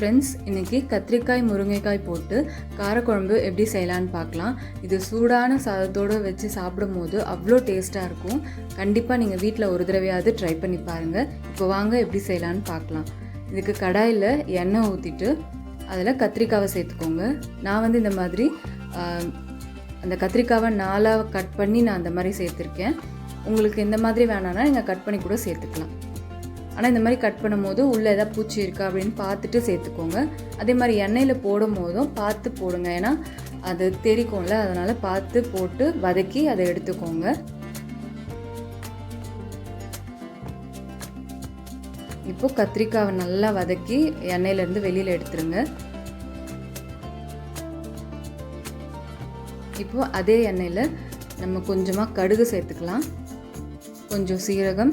Friends இன்றைக்கி கத்திரிக்காய் முருங்கைக்காய் போட்டு காரக்குழம்பு எப்படி செய்யலான்னு பார்க்கலாம். இது சூடான சாதத்தோடு வச்சு சாப்பிடும் போது அவ்வளோ டேஸ்ட்டாக இருக்கும். கண்டிப்பாக நீங்கள் வீட்டில் ஒரு தடவையாவது ட்ரை பண்ணி பாருங்கள் இப்போ வாங்க எப்படி செய்யலான்னு பார்க்கலாம். இதுக்கு கடாயில் எண்ணெய் ஊற்றிட்டு அதில் கத்திரிக்காவை சேர்த்துக்கோங்க. நான் வந்து இந்த மாதிரி அந்த கத்திரிக்காவை நாலாக கட் பண்ணி நான் அந்த மாதிரி சேர்த்துருக்கேன். உங்களுக்கு இந்த மாதிரி வேணான்னா நீங்கள் கட் பண்ணி கூட சேர்த்துக்கலாம். ஆனால் இந்த மாதிரி கட் பண்ணும்போது உள்ளே ஏதாவது பூச்சி இருக்கா அப்படின்னு பார்த்துட்டு சேர்த்துக்கோங்க. அதே மாதிரி எண்ணெயில் போடும் போதும் பார்த்து போடுங்க. ஏன்னா அது தெரிக்கும்ல அதனால் பார்த்து போட்டு வதக்கி அதை எடுத்துக்கோங்க. இப்போ கத்திரிக்காவை நல்லா வதக்கி எண்ணெயிலேருந்து வெளியில் எடுத்துருங்க. இப்போ அதே எண்ணெயில் நம்ம கொஞ்சமாக கடுகு சேர்த்துக்கலாம். கொஞ்சம் சீரகம்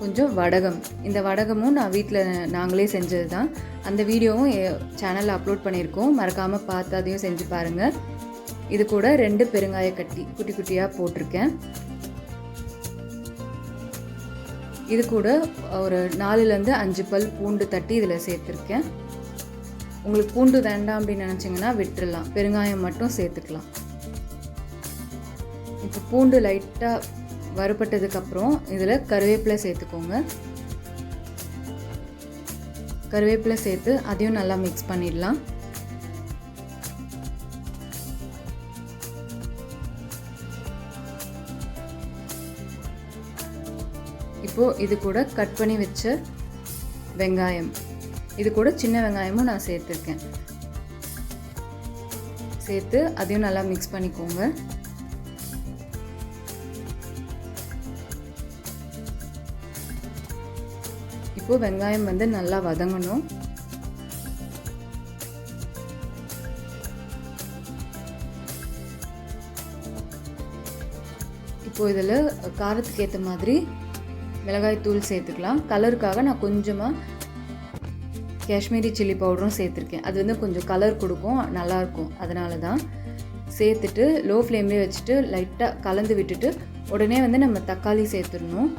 கொஞ்சம் வடகம். இந்த வடகமும் நான் வீட்டில் நாங்களே செஞ்சது தான் அந்த வீடியோவும் சேனலில் அப்லோட் பண்ணியிருக்கோம். மறக்காமல் பார்த்து அதையும் செஞ்சு பாருங்கள் இது கூட ரெண்டு பெருங்காய கட்டி குட்டி குட்டியாக போட்டிருக்கேன். இது கூட ஒரு நாலுலேருந்து அஞ்சு பல் பூண்டு தட்டி இதில் சேர்த்துருக்கேன். உங்களுக்கு பூண்டு வேண்டாம் அப்படின்னு நினச்சிங்கன்னா விட்டுடலாம் பெருங்காயம் மட்டும் சேர்த்துக்கலாம். இப்போ பூண்டு லைட்டாக வறுபட்டதுக்கப்புறம் இதில் கருவேப்பிலை சேர்த்துக்கோங்க. கருவேப்பிலை சேர்த்து அதையும் நல்லா மிக்ஸ் பண்ணிடலாம். இப்போது இது கூட கட் பண்ணி வச்ச வெங்காயம். இது கூட சின்ன வெங்காயமும் நான் சேர்த்துருக்கேன். சேர்த்து அதையும் நல்லா மிக்ஸ் பண்ணிக்கோங்க. இப்போ வெங்காயம் வந்து நல்லா வதங்கணும். இப்போ இதில் காரத்துக்கு ஏற்ற மாதிரி மிளகாய் தூள் சேர்த்துக்கலாம். கலருக்காக நான் கொஞ்சமாக காஷ்மீரி சில்லி பவுடரும் சேர்த்துருக்கேன். அது வந்து கொஞ்சம் கலர் கொடுக்கும் நல்லாயிருக்கும். அதனால தான் சேர்த்துட்டு லோ ஃப்ளேம்லேயே வச்சுட்டு லைட்டாக கலந்து விட்டுட்டு உடனே வந்து நம்ம தக்காளி சேர்த்துடணும்.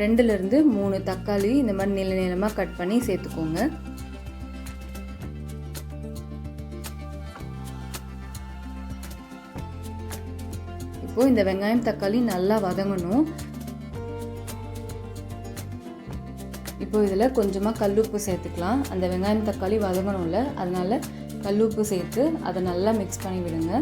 ரெண்டுலேருந்து மூணு தக்காளி இந்த மாதிரி நீள நீளமாக கட் பண்ணி சேர்த்துக்கோங்க. இப்போது இந்த வெங்காயம் தக்காளி நல்லா வதங்கணும். இப்போ இதில் கொஞ்சமாக கல்லுப்பு சேர்த்துக்கலாம். அந்த வெங்காயம் தக்காளி வதங்கணும்ல அதனால கல்லுப்பு சேர்த்து அதை நல்லா மிக்ஸ் பண்ணி விடுங்க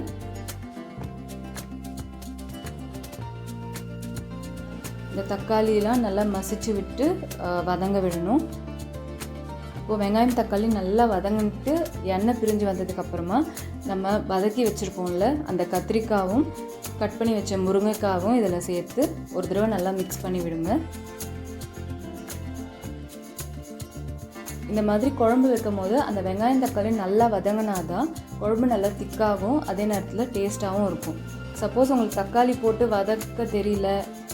இந்த தக்காளியெலாம் நல்லா மசிச்சு விட்டு வதங்க விடணும். இப்போது வெங்காயம் தக்காளி நல்லா வதங்கிட்டு எண்ணெய் பிரிஞ்சு வந்ததுக்கப்புறமா நம்ம வதக்கி வச்சுருப்போம்ல அந்த கத்திரிக்காவும் கட் பண்ணி வச்ச முருங்கைக்காவும் இதில் சேர்த்து ஒரு தடவை நல்லா மிக்ஸ் பண்ணி விடுங்க. இந்த மாதிரி குழம்பு வைக்கும் போது அந்த வெங்காயம் தக்காளி நல்லா வதங்கினாதான் குழம்பு நல்லா திக்காகவும் அதே நேரத்தில் டேஸ்ட்டாகவும் இருக்கும். சப்போஸ் உங்களுக்கு தக்காளி போட்டு வதக்க தெரியல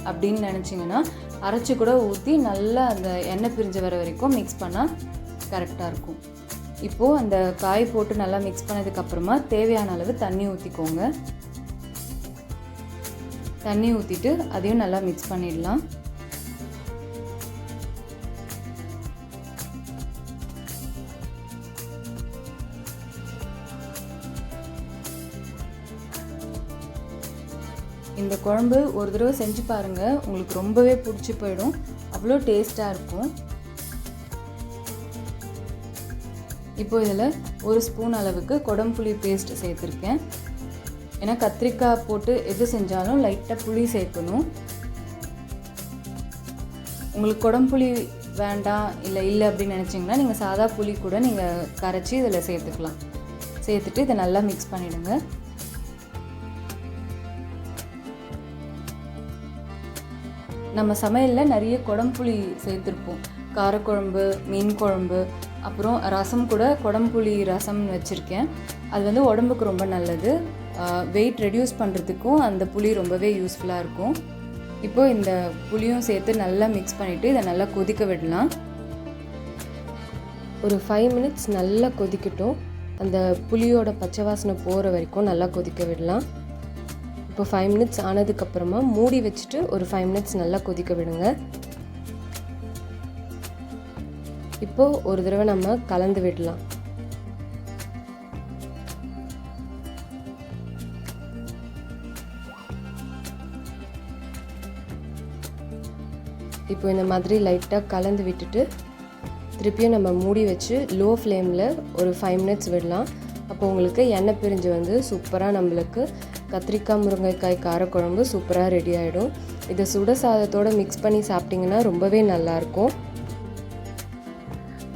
அப்படின்னு நினச்சிங்கன்னா அரைச்சி கூட ஊற்றி நல்லா அந்த எண்ணெய் பிரிஞ்சு வர வரைக்கும் மிக்ஸ் பண்ணால் கரெக்டாக இருக்கும். இப்போது அந்த காய் போட்டு நல்லா மிக்ஸ் பண்ணதுக்கப்புறமா தேவையான அளவு தண்ணி ஊற்றிக்கோங்க தண்ணி ஊற்றிட்டு அதையும் நல்லா மிக்ஸ் பண்ணிடலாம். இந்த குழம்பு ஒரு தடவை செஞ்சு பாருங்கள் உங்களுக்கு ரொம்பவே பிடிச்சி போயிடும். அவ்வளோ டேஸ்ட்டாக இருக்கும். இப்போ இதில் ஒரு ஸ்பூன் அளவுக்கு குடம்புளி பேஸ்ட் சேர்த்துருக்கேன். ஏன்னா கத்திரிக்காய் போட்டு எது செஞ்சாலும் லைட்டாக புளி சேர்க்கணும். உங்களுக்கு குடம்புளி வேண்டாம் இல்லை இல்லை அப்படின்னு நினச்சிங்கன்னா நீங்கள் சாதா புளி கூட நீங்கள் கரைச்சி இதில் சேர்த்துக்கலாம். சேர்த்துட்டு இதை நல்லா மிக்ஸ் பண்ணிவிடுங்க நம்ம சமையலில் நிறைய குடம்புளி சேர்த்துருப்போம். காரக்குழம்பு மீன் குழம்பு அப்புறம் ரசம் கூட குடம்புளி ரசம்னு வச்சுருக்கேன். அது வந்து உடம்புக்கு ரொம்ப நல்லது. வெயிட் ரெடியூஸ் பண்ணுறதுக்கும் அந்த புளி ரொம்பவே யூஸ்ஃபுல்லாக இருக்கும். இப்போது இந்த புளியும் சேர்த்து நல்லா மிக்ஸ் பண்ணிவிட்டு இதை நல்லா கொதிக்க விடலாம். ஒரு ஃபைவ் மினிட்ஸ் நல்லா கொதிக்கட்டும். அந்த புளியோட பச்சை வாசனை போகிற வரைக்கும் நல்லா கொதிக்க விடலாம். இப்போ ஃபைவ் மினிட்ஸ் ஆனதுக்கப்புறமா மூடி வச்சுட்டு ஒரு ஃபைவ் மினிட்ஸ் நல்லா கொதிக்க விடுங்க. இப்போது ஒரு தடவை நம்ம கலந்து விடலாம். இப்போ இந்த மாதிரி லைட்டாக கலந்து விட்டுட்டு திருப்பியும் நம்ம மூடி வச்சு லோ ஃப்ளேமில் ஒரு ஃபைவ் மினிட்ஸ் விடலாம். அப்போ உங்களுக்கு எண்ணெய் பிரிஞ்சு வந்து சூப்பராக நம்மளுக்கு கத்திரிக்காய் முருங்கைக்காய் காரக்குழம்பு சூப்பராக ரெடி ஆகிடும் இதை சுட சாதத்தோடு மிக்ஸ் பண்ணி சாப்பிட்டிங்கன்னா ரொம்பவே நல்லாயிருக்கும்.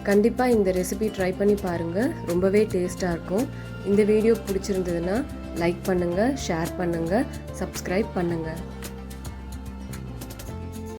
கண்டிப்பாக இந்த ரெசிபி ட்ரை பண்ணி பாருங்கள் ரொம்பவே டேஸ்ட்டாக இருக்கும். இந்த வீடியோ பிடிச்சிருந்ததுன்னா லைக் பண்ணுங்கள் ஷேர் பண்ணுங்கள் சப்ஸ்கிரைப் பண்ணுங்கள்